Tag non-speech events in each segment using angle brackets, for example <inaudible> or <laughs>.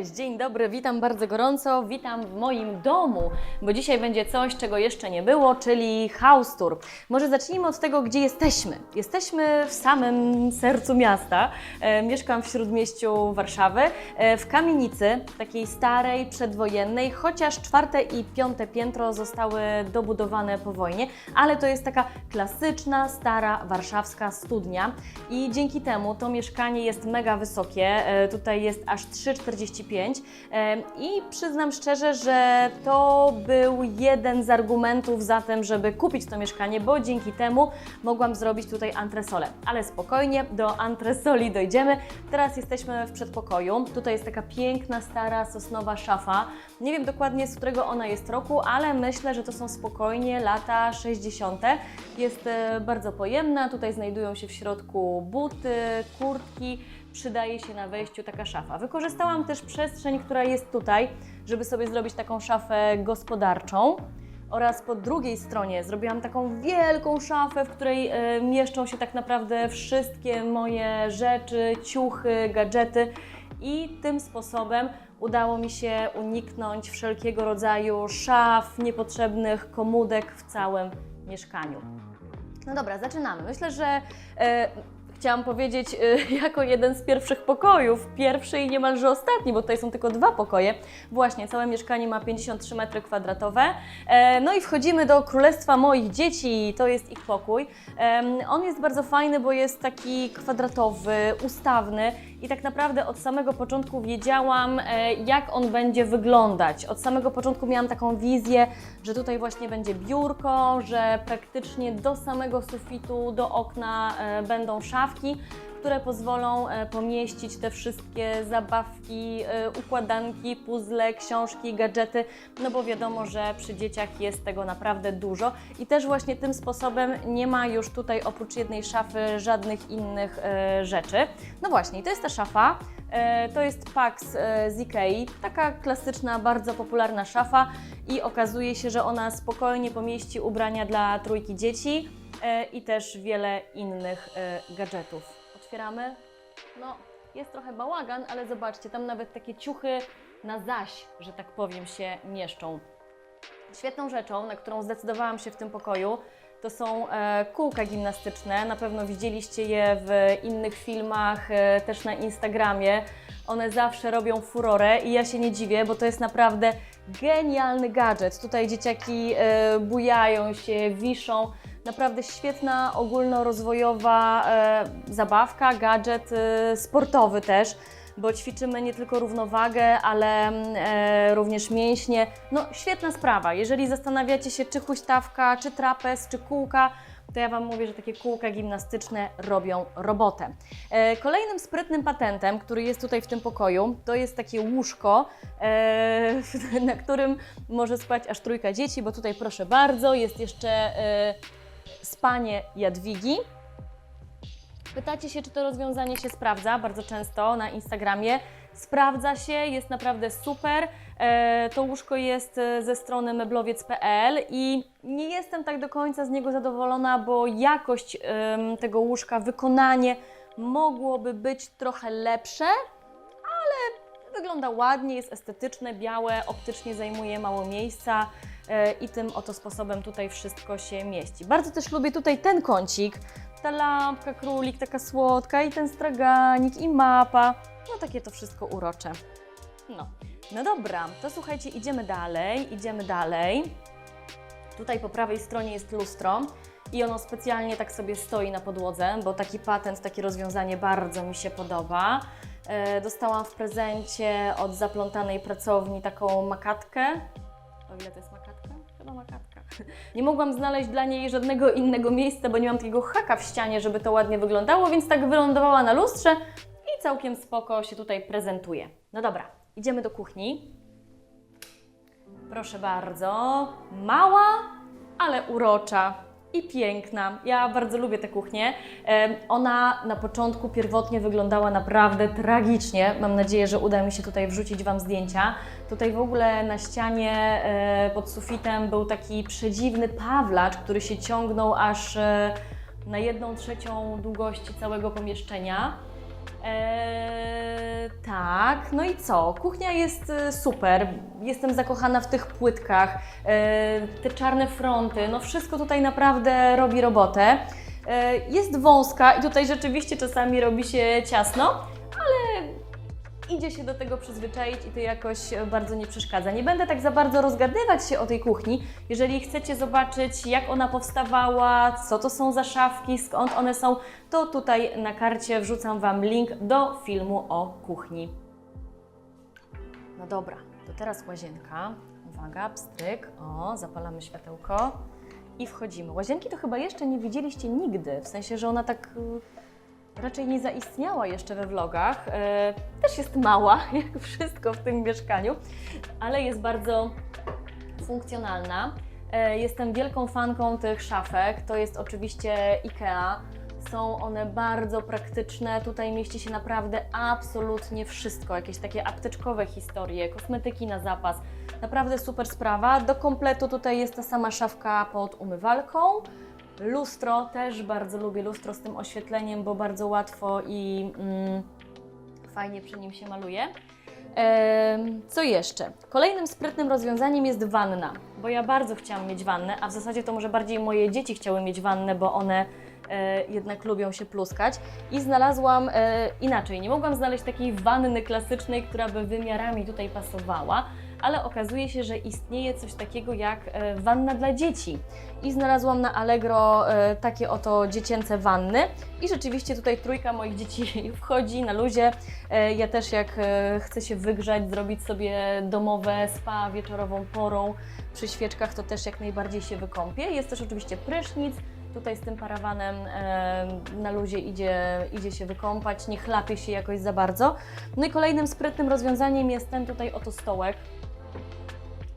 Cześć, dzień dobry, witam bardzo gorąco, witam w moim domu, bo dzisiaj będzie coś, czego jeszcze nie było, czyli house tour. Może zacznijmy od tego, gdzie jesteśmy. Jesteśmy w samym sercu miasta, e, mieszkam w śródmieściu Warszawy, e, w kamienicy, takiej starej, przedwojennej, chociaż czwarte i piąte piętro zostały dobudowane po wojnie, ale to jest taka klasyczna, stara warszawska studnia i dzięki temu to mieszkanie jest mega wysokie, e, tutaj jest aż 3,45 e, i przyznam szczerze, że to był jeden z argumentów za tym, żeby kupić to mieszkanie, bo dzięki temu mogłam zrobić tutaj antresolę. Ale spokojnie, do antresoli dojdziemy. Teraz jesteśmy w przedpokoju. Tutaj jest taka piękna, stara, sosnowa szafa. Nie wiem dokładnie z którego ona jest roku, ale myślę, że to są spokojnie lata 60. Jest e, bardzo pojemna. Tutaj znajdują się w środku buty, kurtki. Przydaje się na wejściu taka szafa. Wykorzystałam też przestrzeń, która jest tutaj, żeby sobie zrobić taką szafę gospodarczą. Oraz po drugiej stronie zrobiłam taką wielką szafę, w której e, mieszczą się tak naprawdę wszystkie moje rzeczy, ciuchy, gadżety. I tym sposobem udało mi się uniknąć wszelkiego rodzaju szaf, niepotrzebnych komódek w całym mieszkaniu. No dobra, zaczynamy. Myślę, że e, chciałam powiedzieć e, <laughs> jako jeden z pierwszych pokojów, pierwszy i niemalże ostatni, bo tutaj są tylko dwa pokoje. Właśnie, całe mieszkanie ma 53 metry kwadratowe. E, no i wchodzimy do królestwa moich dzieci, to jest ich pokój. Em, on jest bardzo fajny, bo jest taki kwadratowy, ustawny i tak naprawdę od samego początku wiedziałam, e, jak on będzie wyglądać. Od samego początku miałam taką wizję, że tutaj właśnie będzie biurko, że praktycznie do samego sufitu, do okna e, będą które pozwolą e, pomieścić te wszystkie zabawki, e, układanki, puzzle, książki, gadżety, no bo wiadomo, że przy dzieciach jest tego naprawdę dużo i też właśnie tym sposobem nie ma już tutaj oprócz jednej szafy żadnych innych e, rzeczy. No właśnie, to jest ta szafa. To jest Pax z Ikei, taka klasyczna, bardzo popularna szafa i okazuje się, że ona spokojnie pomieści ubrania dla trójki dzieci i też wiele innych e, gadżetów. Otwieramy. No, jest trochę bałagan, ale zobaczcie, tam nawet takie ciuchy na zaś, że tak powiem, się mieszczą. Świetną rzeczą, na którą zdecydowałam się w tym pokoju, to są e, kółka gimnastyczne. Na pewno widzieliście je w innych filmach, e, też na Instagramie. One zawsze robią furorę i ja się nie dziwię, bo to jest naprawdę genialny gadżet. Tutaj dzieciaki e, bujają się, wiszą. Naprawdę świetna, ogólnorozwojowa e, zabawka, gadżet e, sportowy też bo ćwiczymy nie tylko równowagę, ale mm, e, również mięśnie. No, świetna sprawa. Jeżeli zastanawiacie się, czy huśtawka, czy trapez, czy kółka, to ja Wam mówię, że takie kółka gimnastyczne robią robotę. E, kolejnym sprytnym patentem, który jest tutaj w tym pokoju, to jest takie łóżko, <laughs> na którym może spać aż trójka dzieci, bo tutaj proszę bardzo, jest jeszcze spanie Jadwigi. Pytacie się, czy to rozwiązanie się sprawdza, bardzo często na Instagramie. Sprawdza się, jest naprawdę super. E, to łóżko jest e, ze strony meblowiec.pl i nie jestem tak do końca z niego zadowolona, bo jakość tego łóżka, wykonanie mogłoby być trochę lepsze, ale wygląda ładnie, jest estetyczne, białe, optycznie zajmuje mało miejsca i tym oto sposobem tutaj wszystko się mieści. Bardzo też lubię tutaj ten kącik, ta lampka, królik taka słodka i ten straganik i mapa. No takie to wszystko urocze. No, no dobra, to słuchajcie, idziemy dalej, idziemy dalej. Tutaj po prawej stronie jest lustro i ono specjalnie tak sobie stoi na podłodze, bo taki patent, takie rozwiązanie bardzo mi się podoba. E, Dostałam w prezencie od zaplątanej pracowni taką makatkę. O ile to jest makatka? Nie mogłam znaleźć dla niej żadnego innego miejsca, bo nie mam takiego haka w ścianie, żeby to ładnie wyglądało, więc tak wylądowała na lustrze i całkiem spoko się tutaj prezentuje. No dobra, idziemy do kuchni. Proszę bardzo. Mała, ale urocza i piękna. Ja bardzo lubię tę kuchnię. Ona na początku pierwotnie wyglądała naprawdę tragicznie. Mam nadzieję, że uda mi się tutaj wrzucić Wam zdjęcia. Tutaj w ogóle na ścianie e, pod sufitem był taki przedziwny pawlacz, który się ciągnął aż e, na jedną trzecią długości całego pomieszczenia. Eee, tak, no i co? Kuchnia jest e, super. Jestem zakochana w tych płytkach, e, te czarne fronty, no wszystko tutaj naprawdę robi robotę. E, jest wąska i tutaj rzeczywiście czasami robi się ciasno, idzie się do tego przyzwyczaić i to jakoś e, bardzo nie przeszkadza. Nie będę tak za bardzo rozgadywać się o tej kuchni. Jeżeli chcecie zobaczyć, jak ona powstawała, co to są za szafki, skąd one są, to tutaj na karcie wrzucam Wam link do filmu o kuchni. No dobra, to teraz łazienka. Uwaga, pstryk. O, zapalamy światełko i wchodzimy. Łazienki to chyba jeszcze nie widzieliście nigdy, w sensie, że ona tak raczej nie zaistniała jeszcze we vlogach. E, też jest mała, <laughs> jak wszystko w tym mieszkaniu, ale jest bardzo funkcjonalna. E, Jestem wielką fanką tych szafek. To jest oczywiście IKEA. Są one bardzo praktyczne. Tutaj mieści się naprawdę absolutnie wszystko. Jakieś takie apteczkowe historie, kosmetyki na zapas. Naprawdę super sprawa. Do kompletu tutaj jest ta sama szafka pod umywalką. Lustro, też bardzo lubię lustro z tym oświetleniem, bo bardzo łatwo i mm, fajnie przy nim się maluje. Co jeszcze? Kolejnym sprytnym rozwiązaniem jest wanna, bo ja bardzo chciałam mieć wannę, a w zasadzie to może bardziej moje dzieci chciały mieć wannę, bo one e, jednak lubią się pluskać. I znalazłam e, inaczej, nie mogłam znaleźć takiej wanny klasycznej, która by wymiarami tutaj pasowała, ale okazuje się, że istnieje coś takiego jak e, wanna dla dzieci. I znalazłam na Allegro e, takie oto dziecięce wanny. I rzeczywiście tutaj trójka moich dzieci <laughs> wchodzi na luzie. E, Ja też jak chcę się wygrzać, zrobić sobie domowe spa wieczorową porą przy świeczkach, to też jak najbardziej się wykąpię. Jest też oczywiście prysznic. Tutaj z tym parawanem na luzie idzie, idzie się wykąpać, nie chlapie się jakoś za bardzo. No i kolejnym sprytnym rozwiązaniem jest ten tutaj oto stołek.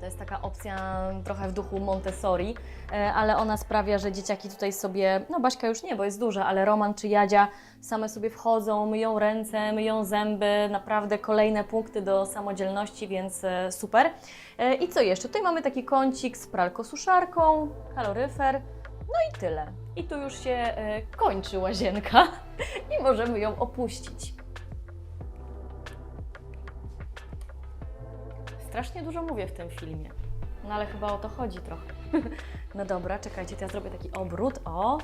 To jest taka opcja trochę w duchu Montessori, e, ale ona sprawia, że dzieciaki tutaj sobie, no Baśka już nie, bo jest duża, ale Roman czy Jadzia same sobie wchodzą, myją ręce, myją zęby, naprawdę kolejne punkty do samodzielności, więc e, super. E, I co jeszcze? Tutaj mamy taki kącik z pralko-suszarką, kaloryfer, no i tyle. I tu już się kończy łazienka <laughs> i możemy ją opuścić. Strasznie dużo mówię w tym filmie. No ale chyba o to chodzi trochę. <laughs> No dobra, czekajcie, to ja zrobię taki obrót. O!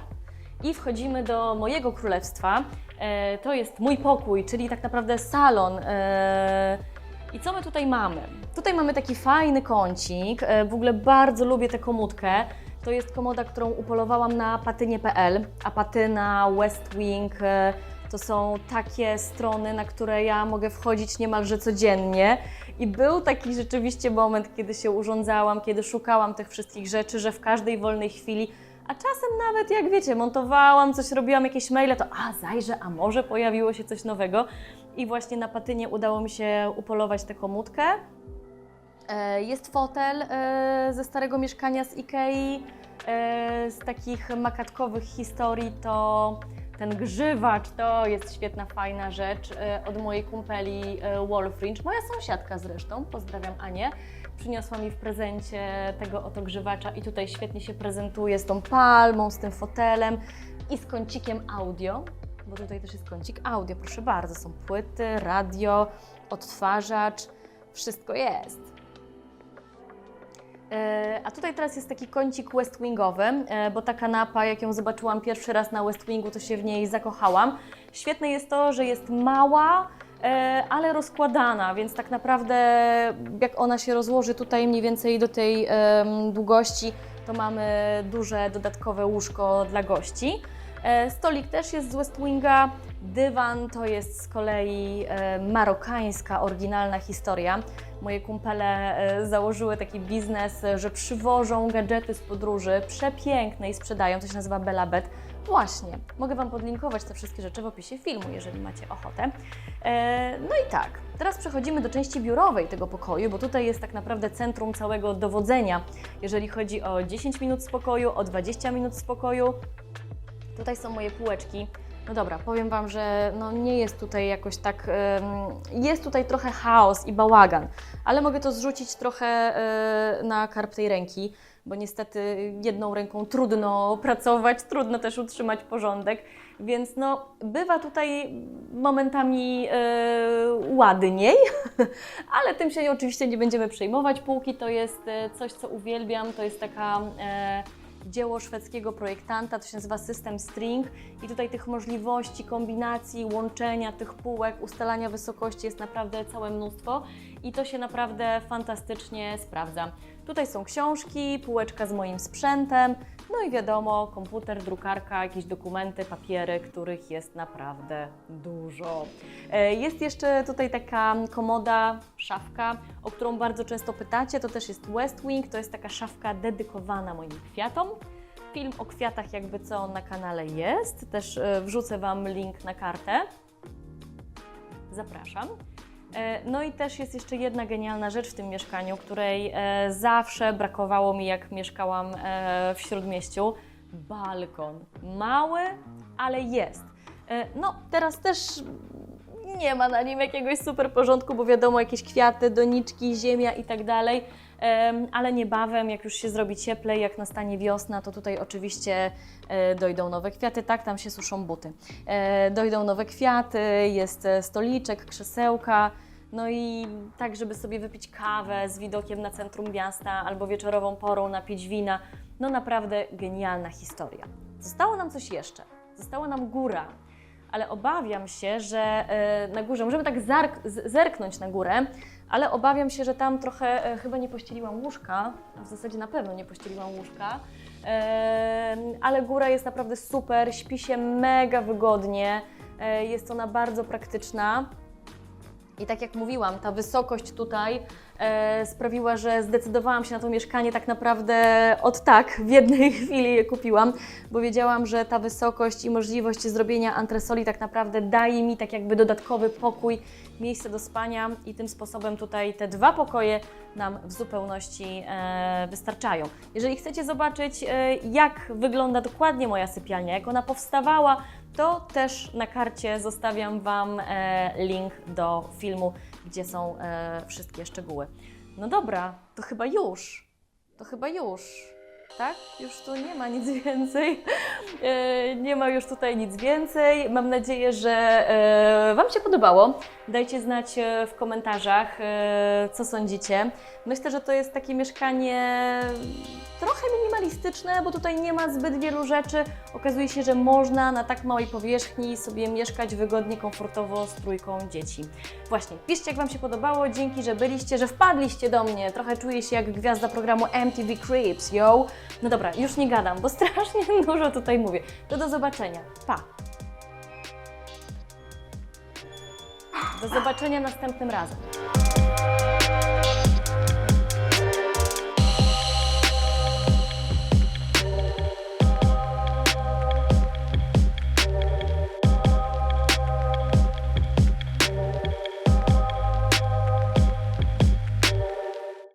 I wchodzimy do mojego królestwa. E, to jest mój pokój, czyli tak naprawdę salon. E, I co my tutaj mamy? Tutaj mamy taki fajny kącik. E, w ogóle bardzo lubię tę komódkę. To jest komoda, którą upolowałam na patynie.pl, a patyna, West Wing, e, to są takie strony, na które ja mogę wchodzić niemalże codziennie. I był taki rzeczywiście moment, kiedy się urządzałam, kiedy szukałam tych wszystkich rzeczy, że w każdej wolnej chwili, a czasem nawet jak wiecie, montowałam, coś robiłam, jakieś maile, to a zajrzę, a może pojawiło się coś nowego. I właśnie na patynie udało mi się upolować tę komódkę. E, Jest fotel e, ze starego mieszkania z Ikei. E, Z takich makatkowych historii to ten grzywacz to jest świetna, fajna rzecz e, od mojej kumpeli e, Wolfringe. Moja sąsiadka zresztą, pozdrawiam Anię, przyniosła mi w prezencie tego oto grzywacza i tutaj świetnie się prezentuje z tą palmą, z tym fotelem i z kącikiem audio, bo tutaj też jest kącik audio, proszę bardzo, są płyty, radio, odtwarzacz, wszystko jest. E, A tutaj teraz jest taki kącik West Wingowy, e, bo ta kanapa, jak ją zobaczyłam pierwszy raz na West Wingu, to się w niej zakochałam. Świetne jest to, że jest mała, e, ale rozkładana, więc tak naprawdę jak ona się rozłoży tutaj mniej więcej do tej długości, to mamy duże dodatkowe łóżko dla gości. E, Stolik też jest z West Winga. Dywan to jest z kolei e, marokańska, oryginalna historia. Moje kumpele e, założyły taki biznes, że przywożą gadżety z podróży, przepiękne i sprzedają. To się nazywa Belabet. Właśnie, mogę Wam podlinkować te wszystkie rzeczy w opisie filmu, jeżeli macie ochotę. No i tak, teraz przechodzimy do części biurowej tego pokoju, bo tutaj jest tak naprawdę centrum całego dowodzenia, jeżeli chodzi o 10 minut spokoju, o 20 minut spokoju. Tutaj są moje półeczki. No dobra, powiem Wam, że no nie jest tutaj jakoś tak. jest tutaj trochę chaos i bałagan, ale mogę to zrzucić trochę e, na karp tej ręki, bo niestety jedną ręką trudno pracować, trudno też utrzymać porządek, więc no bywa tutaj momentami e, ładniej, <laughs> ale tym się oczywiście nie będziemy przejmować. Półki to jest e, coś, co uwielbiam, to jest taka dzieło szwedzkiego projektanta, to się nazywa System String i tutaj tych możliwości, kombinacji, łączenia tych półek, ustalania wysokości jest naprawdę całe mnóstwo i to się naprawdę fantastycznie sprawdza. Tutaj są książki, półeczka z moim sprzętem, no i wiadomo, komputer, drukarka, jakieś dokumenty, papiery, których jest naprawdę dużo. E, Jest jeszcze tutaj taka komoda, szafka, o którą bardzo często pytacie. To też jest West Wing, to jest taka szafka dedykowana moim kwiatom. Film o kwiatach, jakby co na kanale jest. Też e, wrzucę Wam link na kartę. Zapraszam. E, No i też jest jeszcze jedna genialna rzecz w tym mieszkaniu, której e, zawsze brakowało mi, jak mieszkałam e, w śródmieściu. Balkon. Mały, ale jest. No, teraz też nie ma na nim jakiegoś super porządku, bo wiadomo, jakieś kwiaty, doniczki, ziemia i tak dalej. Ale niebawem, jak już się zrobi cieplej, jak nastanie wiosna, to tutaj oczywiście e, dojdą nowe kwiaty. Tak, tam się suszą buty. E, Dojdą nowe kwiaty, jest e, stoliczek, krzesełka. No i tak, żeby sobie wypić kawę z widokiem na centrum miasta albo wieczorową porą napić wina. No naprawdę genialna historia. Zostało nam coś jeszcze. Została nam góra, ale obawiam się, że e, na górze, możemy tak zerknąć na górę, ale obawiam się, że tam trochę e, chyba nie pościeliłam łóżka, w zasadzie na pewno nie pościeliłam łóżka, E, ale góra jest naprawdę super, śpi się mega wygodnie, jest ona bardzo praktyczna. I tak jak mówiłam, ta wysokość tutaj e, sprawiła, że zdecydowałam się na to mieszkanie tak naprawdę od tak, w jednej <laughs> chwili je kupiłam, bo wiedziałam, że ta wysokość i możliwość zrobienia antresoli tak naprawdę daje mi tak jakby dodatkowy pokój, miejsce do spania i tym sposobem tutaj te dwa pokoje nam w zupełności e, wystarczają. Jeżeli chcecie zobaczyć, e, jak wygląda dokładnie moja sypialnia, jak ona powstawała, to też na karcie zostawiam Wam e, link do filmu, gdzie są e, wszystkie szczegóły. No dobra, to chyba już. To chyba już. Tak? Już tu nie ma nic <laughs> więcej. E, nie ma już tutaj nic więcej. Mam nadzieję, że Wam się podobało. Dajcie znać w komentarzach, co sądzicie. Myślę, że to jest takie mieszkanie minimalistyczne, bo tutaj nie ma zbyt wielu rzeczy. Okazuje się, że można na tak małej powierzchni sobie mieszkać wygodnie, komfortowo z trójką dzieci. Właśnie, piszcie jak Wam się podobało, dzięki, że byliście, że wpadliście do mnie. Trochę czuję się jak gwiazda programu MTV Creeps, yo! No dobra, już nie gadam, bo <laughs> strasznie dużo tutaj mówię. To do zobaczenia. Pa! Do zobaczenia następnym razem.